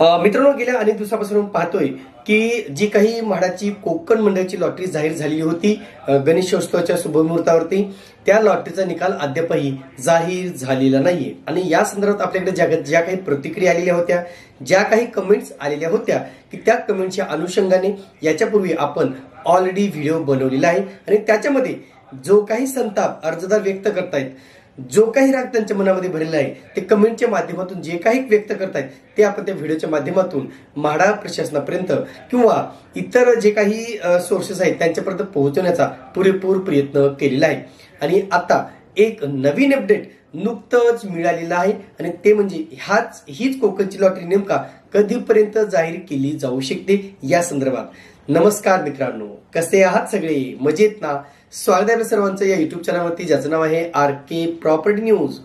मित्रांनो गेल्या अनेक दिवसापासून पाहतोय की जी काही म्हाडाची कोकण मंडळाची लॉटरी जाहीर झालेली होती गणेशोत्सवाच्या शुभमुहूर्तावरती त्या लॉटरीचा निकाल अद्यापही जाहीर झालेला नाहीये. आणि या संदर्भात आपल्याकडे ज्या ज्या काही प्रतिक्रिया आलेल्या होत्या ज्या काही कमेंट्स आलेल्या होत्या की त्या कमेंटच्या अनुषंगाने याच्यापूर्वी आपण ऑलरेडी व्हिडिओ बनवलेला आहे. आणि त्याच्यामध्ये जो काही संताप अर्जदार व्यक्त करतायत जो काही राग त्यांच्या मनामध्ये भरलेला आहे ते कमेंटच्या माध्यमातून जे काही व्यक्त करतायत ते आपण त्या व्हिडिओच्या माध्यमातून म्हाडा प्रशासनापर्यंत किंवा इतर जे काही सोर्सेस आहेत त्यांच्यापर्यंत पोहोचवण्याचा पुरेपूर प्रयत्न केलेला आहे. आणि आता एक नवीन अपडेट नुकतंच मिळालेलं आहे आणि ते म्हणजे ह्याच हीच कोकणची लॉटरी नेमका कधीपर्यंत जाहीर केली जाऊ शकते या संदर्भात. नमस्कार मित्रांनो. कसे आहात सगळे? मजेत ना स्वागत आहे सर्वांचं या युट्यूब चॅनलवरती ज्याचं नाव आहे आर के प्रॉपर्टी न्यूज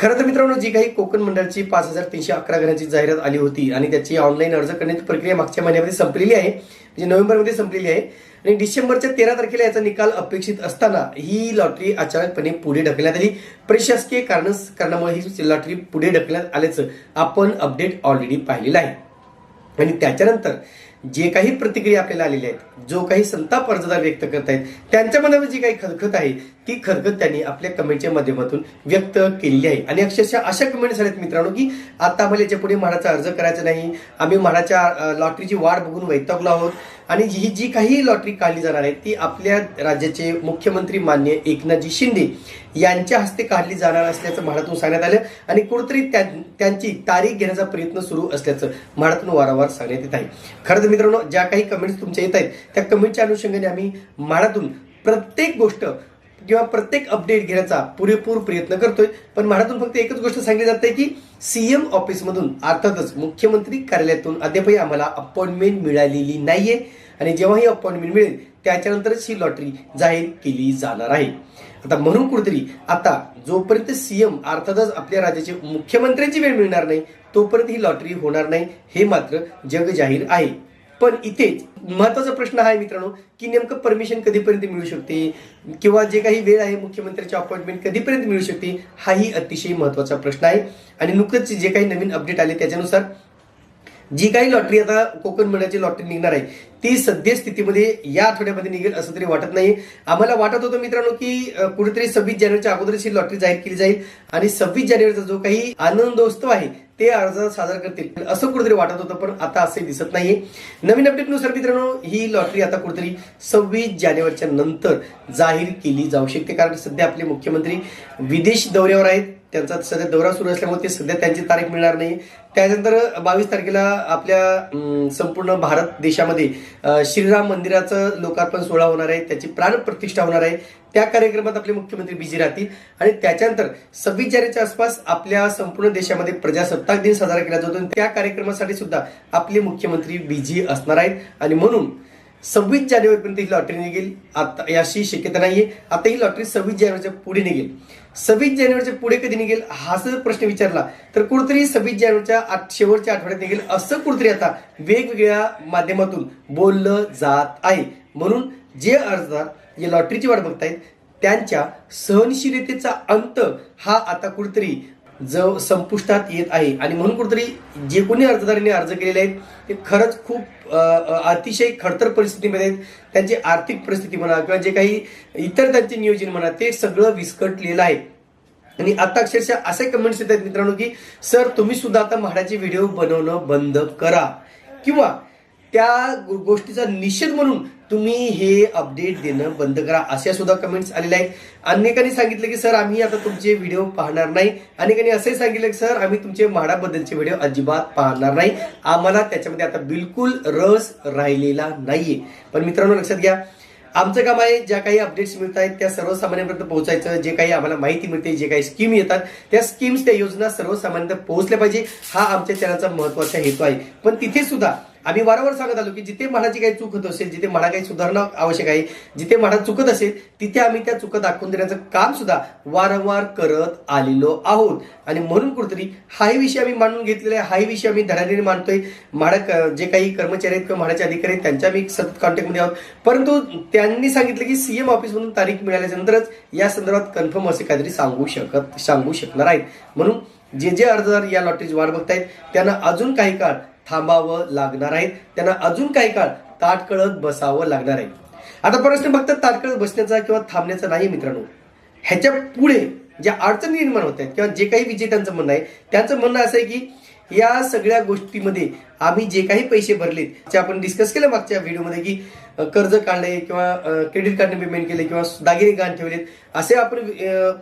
खरं तर मित्रांनो जी काही कोकण मंडळाची पाच हजार तीनशे अकरा घरांची जाहिरात आली होती आणि त्याची ऑनलाईन अर्ज करण्याची प्रक्रिया मागच्या महिन्यामध्ये संपलेली आहे. म्हणजे नोव्हेंबरमध्ये संपलेली आहे. आणि डिसेंबरच्या तेरा तारखेला याचा निकाल अपेक्षित असताना ही लॉटरी अचानकपणे पुढे ढकलण्यात आली. प्रशासकीय कारण कारणामुळे ही लॉटरी पुढे ढकलण्यात आल्याचं आपण अपडेट ऑलरेडी पाहिलेलं आहे. आणि त्याच्यानंतर जे काही प्रतिक्रिया आपल्याला आलेल्या आहेत जो काही संताप अर्जदार व्यक्त करत आहेत त्यांच्या मनामध्ये जी काही खदखत आहे ती खदखत त्यांनी आपल्या कमेंटच्या माध्यमातून व्यक्त केलेली आहे. आणि अक्षरशः अशा कमेंट्स आहेत मित्रांनो की आता आम्हाला याच्यापुढे म्हाडाचा अर्ज करायचा नाही. आम्ही म्हाडाच्या लॉटरीची वाट बघून वैतागलो आहोत. आणि ही जी काही लॉटरी काढली जाणार आहे ती आपल्या राज्याचे मुख्यमंत्री मान्य एकनाथजी शिंदे यांच्या हस्ते काढली जाणार असल्याचं म्हाडातून सांगण्यात आलं आणि कुठेतरी त्यांची तारीख घेण्याचा प्रयत्न सुरू असल्याचं म्हाडातून वारंवार सांगण्यात येत आहे. खरं तर मित्रांनो ज्या काही कमेंट्स तुमच्या येत आहेत त्या कमेंटच्या अनुषंगाने आम्ही म्हाडातून प्रत्येक गोष्ट किंवा प्रत्येक अपडेट घेण्याचा पुरेपूर प्रयत्न करतोय. पण म्हाडातून फक्त एकच गोष्ट सांगली जाते की सीएम ऑफिसमधून अर्थातच मुख्यमंत्री कार्यालयातून अद्यापही आम्हाला अपॉइंटमेंट मिळालेली नाहीये. आणि जेव्हा ही अपॉइंटमेंट मिळेल त्याच्यानंतरच ही लॉटरी जाहीर केली जाणार आहे. आता म्हणून कुठेतरी आता जोपर्यंत सीएम अर्थातच आपल्या राज्याचे मुख्यमंत्र्यांची वेळ मिळणार नाही तोपर्यंत ही लॉटरी होणार नाही हे मात्र जग जाहीर आहे. पण इथेच महत्त्वाचा प्रश्न हा आहे मित्रांनो की नेमकं परमिशन कधीपर्यंत मिळू शकते? किंवा जे काही वेळ आहे मुख्यमंत्र्याची अपॉइंटमेंट कधीपर्यंत मिळू शकते? हाही अतिशय महत्त्वाचा प्रश्न आहे. आणि नुकतंच जे काही नवीन अपडेट आले त्याच्यानुसार जी काही लॉटरी आता कोकण मंडळाची लॉटरी निघणार आहे ती सद्यस्थितीमध्ये या आठवड्यामध्ये निघेल असं तरी वाटत नाही आम्हाला वाटत होतं मित्रांनो की कुठेतरी सव्वीस जानेवारीच्या अगोदरच ही लॉटरी जाहीर केली जाईल. आणि सव्वीस जानेवारीचा जो काही आनंदोत्सव आहे ते अर्ज सादर करतील. असं कुठेतरी वाटत होतं पण आता असे दिसत नाहीये. नवीन अपडेटनुसार मित्रांनो ही लॉटरी आता कुठेतरी सव्वीस जानेवारीच्या नंतर जाहीर केली जाऊ शकते कारण सध्या आपले मुख्यमंत्री विदेश दौऱ्यावर आहेत. त्यांचा सध्या दौरा सुरू असल्यामुळे ते सध्या त्यांची तारीख मिळणार नाही. त्यानंतर बावीस तारखेला आपल्या संपूर्ण भारत देशामध्ये श्रीराम मंदिराचं लोकार्पण सोहळा होणार आहे. त्याची प्राण प्रतिष्ठा होणार आहे. त्या कार्यक्रमात आपले मुख्यमंत्री बिझी राहतील. आणि त्याच्यानंतर सव्वीस जानेच्या आसपास आपल्या संपूर्ण देशामध्ये प्रजासत्ताक दिन साजरा केला जातो. आणि त्या कार्यक्रमासाठी सुद्धा आपले मुख्यमंत्री बिझी असणार आहेत. आणि म्हणून सव्वीस जानेवारीपर्यंत ही लॉटरी निघेल. आता याची शक्यता नाही आहे आता ही लॉटरी सव्वीस जानेवारीच्या पुढे निघेल. सव्वीस जानेवारीच्या पुढे कधी निघेल? हा जर प्रश्न विचारला तर कुठतरी सव्वीस जानेवारीच्या आठ- शेवटच्या आठवड्यात निघेल असं कुठतरी आता वेगवेगळ्या माध्यमातून बोललं जात आहे. म्हणून जे अर्जदार या लॉटरीची वाट बघतायत त्यांच्या सहनशीलतेचा अंत हा आता कुठेतरी जो संपुष्टात येत आहे. आणि म्हणून कुठेतरी जे कोणी अर्जदारांनी अर्ज केलेले आहेत ते खरंच खूप अतिशय खडतर परिस्थितीमध्ये आहेत. त्यांची आर्थिक परिस्थिती म्हणा किंवा जे काही इतर त्यांचे नियोजन म्हणा ते सगळं विस्कटलेलं आहे. आणि आता अक्षरशः असे कमेंट्स येत आहेत मित्रांनो की सर तुम्ही सुद्धा आता म्हाडाचे व्हिडिओ बनवणं बंद करा. किंवा त्या गोष्टीचा निषेध म्हणून तुम्ही हे अपडेट देणं बंद करा अशा सुद्धा कमेंट्स आलेल्या आहेत. अनेकांनी सांगितलं की सर आम्ही आता तुमचे व्हिडिओ पाहणार नाही. अनेकांनी असंही सांगितलं की सर आम्ही तुमचे म्हाडाबद्दलचे व्हिडिओ अजिबात पाहणार नाही. आम्हाला त्याच्यामध्ये आता बिलकुल रस राहिलेला नाहीये. पण मित्रांनो लक्षात घ्या. आमचं काम आहे ज्या काही अपडेट्स मिळत आहेत त्या सर्वसामान्यांपर्यंत पोहोचायचं. जे काही आम्हाला माहिती मिळते जे काही स्कीम येतात त्या स्कीम्स त्या योजना सर्वसामान्यांपर्यंत पोहोचल्या पाहिजे. हा आमच्या चॅनलचा महत्त्वाचा हेतू आहे. पण तिथे सुद्धा आम्ही वारंवार सांगत आलो की जिथे म्हणाची काही चूक होत असेल जिथे म्हणा काही सुधारणा आवश्यक आहे जिथे म्हणा चुकत असेल तिथे आम्ही त्या चुका दाखवून देण्याचं काम सुद्धा वारंवार करत आलेलो आहोत. आणि म्हणून कुठेतरी हाही विषय आम्ही मांडून घेतलेला आहे हाही विषय आम्ही धडाडीने मांडतोय. म्हाडा जे काही कर्मचारी आहेत किंवा म्हाडाचे अधिकारी आहेत त्यांच्या आम्ही सतत कॉन्टॅक्टमध्ये आहोत. परंतु त्यांनी सांगितलं की सीएम ऑफिसमधून तारीख मिळाल्याच्या नंतरच या संदर्भात कन्फर्म असे काहीतरी सांगू शकत सांगू शकणार आहेत. म्हणून जे जे अर्जदार या लॉटरीची वाट बघतायत त्यांना अजून काही काळ थांबावं लागणार आहे त्यांना अजून काही काळ ताटकळत बसावं लागणार आहे. आता प्रश्न फक्त ताटकळत बसण्याचा किंवा थांबण्याचा नाही मित्रांनो. ह्याच्या पुढे ज्या अडचणी निर्माण होत आहेत किंवा जे काही विजेत्यांचं म्हणणं आहे त्यांचं म्हणणं असं आहे की या सगळ्या गोष्टीमध्ये आम्ही जे काही पैसे भरलेत जे आपण डिस्कस केलं मागच्या व्हिडिओमध्ये की कर्ज काढले किंवा क्रेडिट कार्डने पेमेंट केले किंवा दागिने गहाण ठेवलेत असे आपण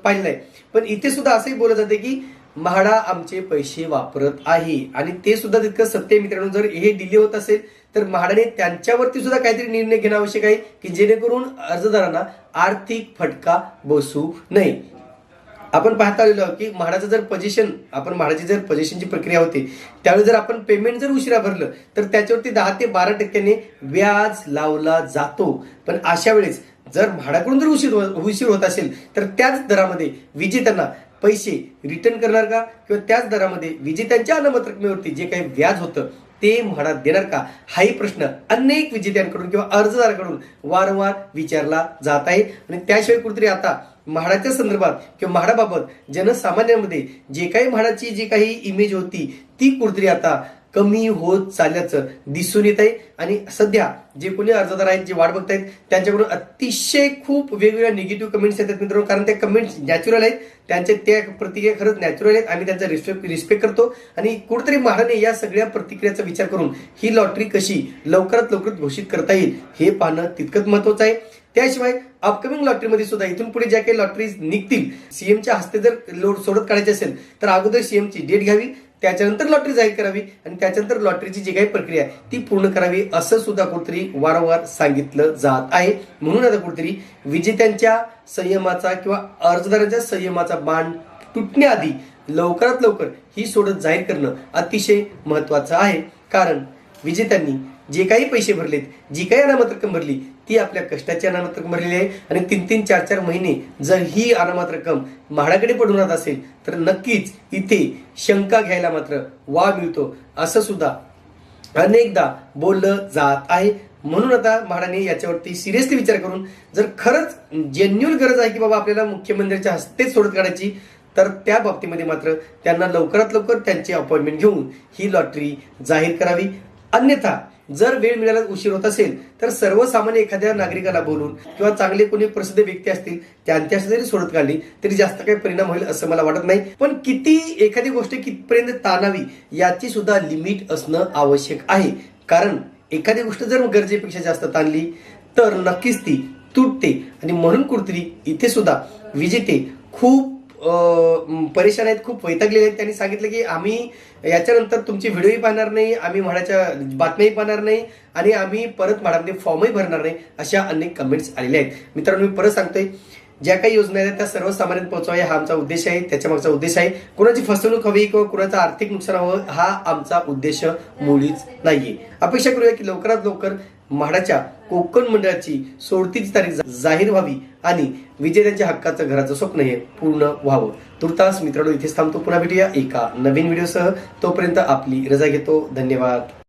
पाहिलं आहे. पण इथे सुद्धा असंही बोलत जाते की म्हाडा आमचे पैसे वापरत आहे. आणि ते सुद्धा तितकं सत्य मित्रांनो जर हे डिले होत असेल तर म्हाडाने त्यांच्यावरती सुद्धा काहीतरी निर्णय घेणं आवश्यक आहे की जेणेकरून अर्जदारांना आर्थिक फटका बसू नये. आपण पाहता आलेलो आहोत की म्हाडाचं जर पोझिशन आपण म्हाडाची जर पोझिशनची प्रक्रिया होते त्यावेळी जर आपण पेमेंट जर उशिरा भरलं तर त्याच्यावरती दहा ते बारा टक्क्याने व्याज लावला जातो. पण अशा वेळेस जर म्हाडाकडून जर उशीर उशीर होत असेल तर त्याच दरामध्ये विजेत्यांना पैसे रिटर्न करणार का? किंवा त्याच दरामध्ये विजेत्यांच्या अनामत रकमेवरती जे काही व्याज होतं ते म्हाडा देणार का? हाही प्रश्न अनेक विजेत्यांकडून किंवा अर्जदाराकडून वारंवार विचारला जात आहे. आणि त्याशिवाय कुठेतरी आता म्हाडाच्या संदर्भात किंवा म्हाडाबाबत जनसामान्यांमध्ये जे काही म्हाडाची जी काही इमेज होती ती कुठेतरी आता कमी होत चालल्याचं दिसून येत आहे आणि सध्या जे कोणी अर्जदार आहेत जे वाट बघतायत त्यांच्याकडून अतिशय खूप वेगवेगळ्या निगेटिव्ह कमेंट्स येतात मित्रांनो. कारण त्या कमेंट्स नॅचरल आहेत. त्यांच्या त्या प्रतिक्रिया खरंच नॅचरल आहेत. आम्ही त्यांचा रिस्पेक्ट रिस्पेक्ट करतो. आणि कुठेतरी महाराने या सगळ्या प्रतिक्रियाचा विचार करून ही लॉटरी कशी लवकरात लवकर घोषित करता येईल हे पाहणं तितकंच महत्वाचं आहे. त्याशिवाय अपकमिंग लॉटरीमध्ये सुद्धा इथून पुढे ज्या काही लॉटरीज निघतील सीएमच्या हस्ते जर लोड सोडत काढायचे असेल तर अगोदर सीएमची डेट घ्यावी. त्याच्यानंतर लॉटरी जाहीर करावी आणि त्याच्यानंतर लॉटरीची जी काही प्रक्रिया आहे ती पूर्ण करावी असं सुद्धा कुठेतरी वारंवार सांगितलं जात आहे. म्हणून आता कुठेतरी विजेत्यांच्या संयमाचा किंवा अर्जदाराच्या संयमाचा बाण तुटण्याआधी लवकरात लवकर ही सोडत जाहीर करणं अतिशय महत्वाचं आहे. कारण विजेत्यांनी जे काही पैसे भरलेत जी काही अनामत रक्कम भरली ती आपल्या कष्टाची अनामत रक्कम भरलेली आहे. आणि तीन तीन चार चार महिने जर ही अनामत रक्कम म्हाडाकडे पडून राहत असेल तर नक्कीच इथे शंका घ्यायला मात्र वाव मिळतो. असं सुद्धा अनेकदा बोललं जात आहे. म्हणून आता म्हाडाने याच्यावरती सिरियसली विचार करून जर खरंच जेन्युअल गरज आहे की बाबा आपल्याला मुख्यमंत्र्यांच्या हस्तेच सोडत काढायची तर त्या बाबतीमध्ये मात्र त्यांना लवकरात लवकर त्यांची अपॉइंटमेंट घेऊन ही लॉटरी जाहीर करावी. अन्यथा जर वेळ मिळायला उशीर होत असेल तर सर्वसामान्य एखाद्या नागरिकाला बोलून किंवा चांगले कोणी प्रसिद्ध व्यक्ती असतील त्यांच्याशी जरी सोडत काढली तरी जास्त काही परिणाम होईल असं मला वाटत नाही. पण किती एखादी गोष्ट कितपर्यंत ताणावी याची सुद्धा लिमिट असणं आवश्यक आहे. कारण एखादी गोष्ट जर गरजेपेक्षा जास्त ताणली तर नक्कीच ती तुटते. आणि म्हणून कुठतरी इथे सुद्धा विजेते खूप परेशान आहेत खूप वैतागलेले आहेत. त्यांनी सांगितलं की आम्ही याच्यानंतर तुमची व्हिडिओही पाहणार नाही आम्ही म्हाडाच्या बातम्याही पाहणार नाही आणि आम्ही परत म्हाडामध्ये फॉर्मही भरणार नाही अशा अनेक कमेंट्स आलेल्या आहेत. मित्रांनो मी परत सांगतोय ज्या काही योजना आहेत त्या सर्वसामान्यांत पोहोचवाव्या हा आमचा उद्देश आहे त्याच्यामागचा उद्देश आहे. कुणाची फसवणूक हवी किंवा कोणाचं आर्थिक नुकसान हवं हा आमचा उद्देश मुळीच नाहीये. अपेक्षा करूया की लवकरात लवकर म्हाडाच्या कोकण मंडळाची सोडतीची तारीख जाहीर व्हावी आणि विजेत्यांच्या हक्काचं घराचं स्वप्न हे पूर्ण व्हावं. तुर्तास मित्रांनो इथेच थांबतो. पुन्हा भेटूया एका नवीन व्हिडिओसह. तोपर्यंत आपली रजा घेतो. धन्यवाद.